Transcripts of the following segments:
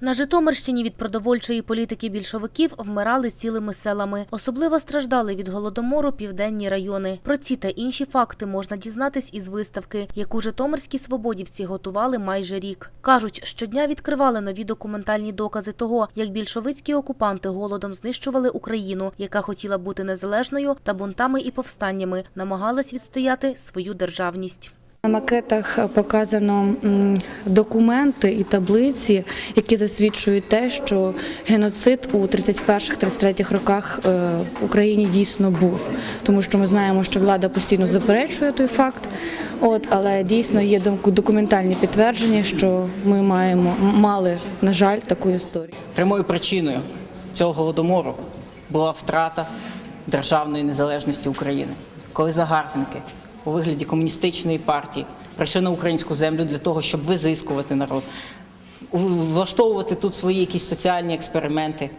На Житомирщині від продовольчої політики більшовиків вмирали цілими селами. Особливо страждали від голодомору південні райони. Про ці та інші факти можна дізнатись із виставки, яку житомирські свободівці готували майже рік. Кажуть, щодня відкривали нові документальні докази того, як більшовицькі окупанти голодом знищували Україну, яка хотіла бути незалежною та бунтами і повстаннями намагалась відстояти свою державність. На макетах показано документи і таблиці, які засвідчують те, що геноцид у 31-33 роках е, в Україні дійсно був. Тому що ми знаємо, що влада постійно заперечує той факт. От, але дійсно є док- документальні підтвердження, що ми маємо мали, на жаль, таку історію. Прямою причиною цього голодомору була втрата державної незалежності України, коли загарбники у вигляді комуністичної партії прийшли на українську землю для того, щоб визискувати народ, влаштовувати тут свої якісь соціальні експерименти.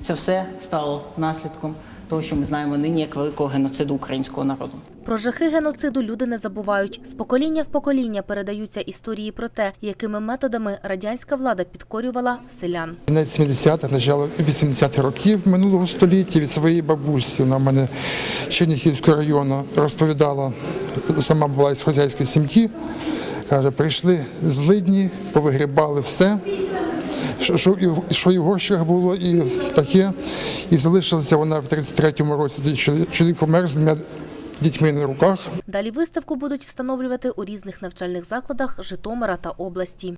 Це все стало наслідком того, що ми знаємо нині як великого геноциду українського народу. Про жахи геноциду люди не забувають. З покоління в покоління передаються історії про те, якими методами радянська влада підкорювала селян. Кінець 70-х, начало 80-х років минулого століття від своєї бабусі, вона в мене з Черніхівського району розповідала, сама була із хозяйської сім'ї, каже, прийшли злидні, повигрібали все, що, що, і- в гощах було, і таке. І залишилася вона в 33-му році, чоловік- помер з дітьми на руках. Далі виставку будуть встановлювати у різних навчальних закладах Житомира та області.